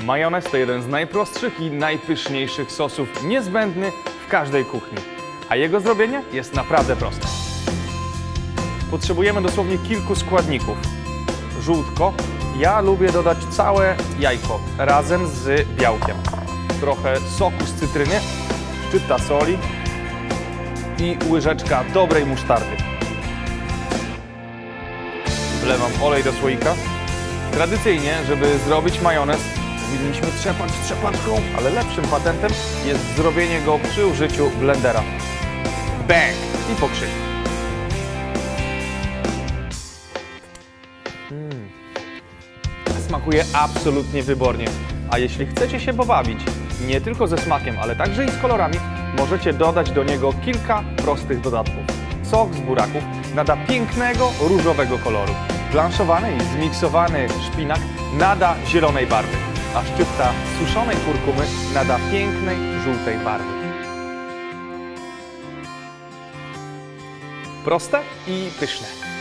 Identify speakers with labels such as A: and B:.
A: Majonez to jeden z najprostszych i najpyszniejszych sosów, niezbędny w każdej kuchni. A jego zrobienie jest naprawdę proste. Potrzebujemy dosłownie kilku składników. Żółtko. Ja lubię dodać całe jajko razem z białkiem. Trochę soku z cytryny, szczypta soli i łyżeczka dobrej musztardy. Wlewam olej do słoika. Tradycyjnie, żeby zrobić majonez, powinniśmy trzepać trzepaczką, ale lepszym patentem jest zrobienie go przy użyciu blendera. Bang! I pokrzyk. Smakuje absolutnie wybornie. A jeśli chcecie się pobawić nie tylko ze smakiem, ale także i z kolorami, możecie dodać do niego kilka prostych dodatków. Sok z buraków nada pięknego różowego koloru. Blanszowany i zmiksowany szpinak nada zielonej barwy, a szczypta suszonej kurkumy nada pięknej żółtej barwy. Proste i pyszne.